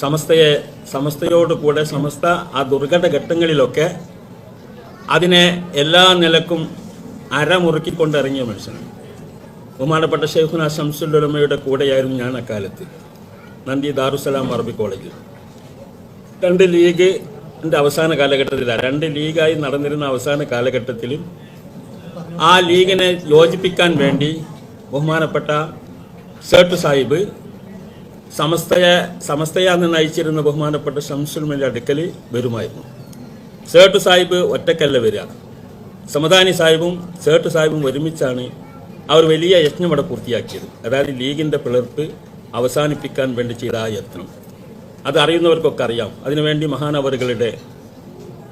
സമസ്തയെ സമസ്തയോട് കൂടെ സമസ്ത ആ ദുർഘട ഘട്ടങ്ങളിലൊക്കെ അതിനെ എല്ലാ നിലക്കും അരമുറുക്കിക്കൊണ്ടിറങ്ങിയ മനുഷ്യനാണ്. ബഹുമാനപ്പെട്ട ഷെയ്ഖുന ശംസുല്ലുലമയുടെ കൂടെയായിരുന്നു ഞാൻ അക്കാലത്ത്. നന്ദി ദാറുസലാം അറബി കോളേജിൽ. രണ്ട് ലീഗ് എന്റെ അവസാന കാലഘട്ടത്തിലാണ് രണ്ട് ലീഗായി നടന്നിരുന്ന അവസാന കാലഘട്ടത്തിൽ ആ ലീഗിനെ യോജിപ്പിക്കാൻ വേണ്ടി ബഹുമാനപ്പെട്ട സേട്ട് സാഹിബ് സമസ്തയെ സമസ്തയാന്ന് നയിച്ചിരുന്ന ബഹുമാനപ്പെട്ട ഷംസുൽമിന്റെ അടുക്കൽ വരുമായിരുന്നു. സേട്ട് സാഹിബ് ഒറ്റക്കല്ല വരിക. സമദാനി സാഹിബും സേട്ട് സാഹിബും ഒരുമിച്ചാണ് അവർ വലിയ യജ്ഞം അവിടെ പൂർത്തിയാക്കിയത്. അതായത് ലീഗിന്റെ പിളർപ്പ് അവസാനിപ്പിക്കാൻ വേണ്ടി ചെയ്ത ആ യത്നം. അത് അറിയുന്നവർക്കൊക്കെ അറിയാം. അതിനുവേണ്ടി മഹാനവറുകളുടെ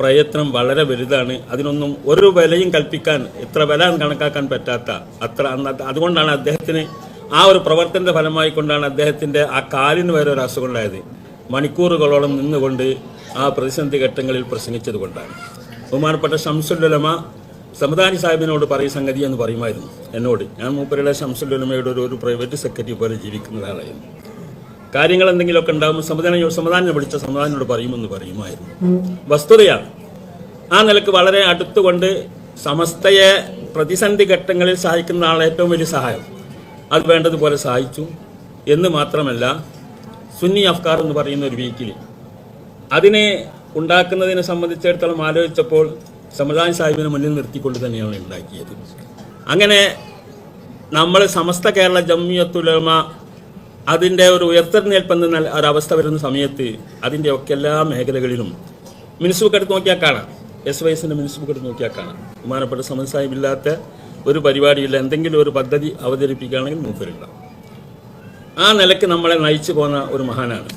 പ്രയത്നം വളരെ വലുതാണ്. അതിനൊന്നും ഒരു വിലയും കൽപ്പിക്കാൻ എത്ര വില കണക്കാക്കാൻ പറ്റാത്ത അത്ര അതുകൊണ്ടാണ് അദ്ദേഹത്തിന് ആ ഒരു പ്രവർത്തനത്തിന്റെ ഫലമായി കൊണ്ടാണ് അദ്ദേഹത്തിന്റെ ആ കാലിന് വരെ ഒരു അസുഖം ഉണ്ടായത്. മണിക്കൂറുകളോളം നിന്നുകൊണ്ട് ആ പ്രതിസന്ധി ഘട്ടങ്ങളിൽ പ്രസംഗിച്ചത് കൊണ്ടാണ്. ബഹുമാനപ്പെട്ട ഷംസുല്ലമ സമദാനി സാഹിബിനോട് പറയും സംഗതി എന്ന് പറയുമായിരുന്നു. എന്നോട് ഞാൻ മൂപ്പരുടെ ഷംസുല്ലമയുടെ ഒരു ഒരു പ്രൈവറ്റ് സെക്രട്ടറി പോലെ ജീവിക്കുന്ന ഒരാളായിരുന്നു. കാര്യങ്ങൾ എന്തെങ്കിലുമൊക്കെ ഉണ്ടാകുമ്പോൾ സമാധാനം സമാധാനം വിളിച്ച സമാധാനോട് പറയുമെന്ന് പറയുമായിരുന്നു. വസ്തുതയാണ്. ആ നിലയ്ക്ക് വളരെ അടുത്തുകൊണ്ട് സമസ്തയെ പ്രതിസന്ധി ഘട്ടങ്ങളിൽ സഹായിക്കുന്ന ആൾ ഏറ്റവും വലിയ സഹായം. അത് വേണ്ടതുപോലെ സഹായിച്ചു എന്ന് മാത്രമല്ല സുന്നി അഫ്കാർ എന്ന് പറയുന്ന ഒരു വീക്കിൽ അതിനെ ഉണ്ടാക്കുന്നതിനെ സംബന്ധിച്ചിടത്തോളം ആലോചിച്ചപ്പോൾ സമദാൻ സാഹിബിനെ മുന്നിൽ നിർത്തിക്കൊണ്ട് തന്നെയാണ് ഉണ്ടാക്കിയത്. അങ്ങനെ നമ്മൾ സമസ്ത കേരള ജമ്മിയത്തുലമ അതിന്റെ ഒരു ഉയർത്തെഴുന്നേൽപ്പെന്ന ഒരവസ്ഥ വരുന്ന സമയത്ത് അതിന്റെ ഒക്കെ എല്ലാ മേഖലകളിലും മിനിസ്ബുക്ക് എടുത്ത് നോക്കിയാൽ കാണാം. എസ് വൈസിന്റെ എസിന്റെ ബുക്ക് എടുത്ത് നോക്കിയാൽ കാണാം. ബഹുമാനപ്പെട്ട സമദ് സാഹിബ് ഇല്ലാത്ത ഒരു പരിപാടിയില്ല എന്തെങ്കിലും ഒരു പദ്ധതി അവതരിപ്പിക്കുകയാണെങ്കിൽ മൂപ്പരുണ്ടാവും ആ നിലയ്ക്ക് നമ്മളെ നയിച്ചു പോന്ന ഒരു മഹാനാണ്.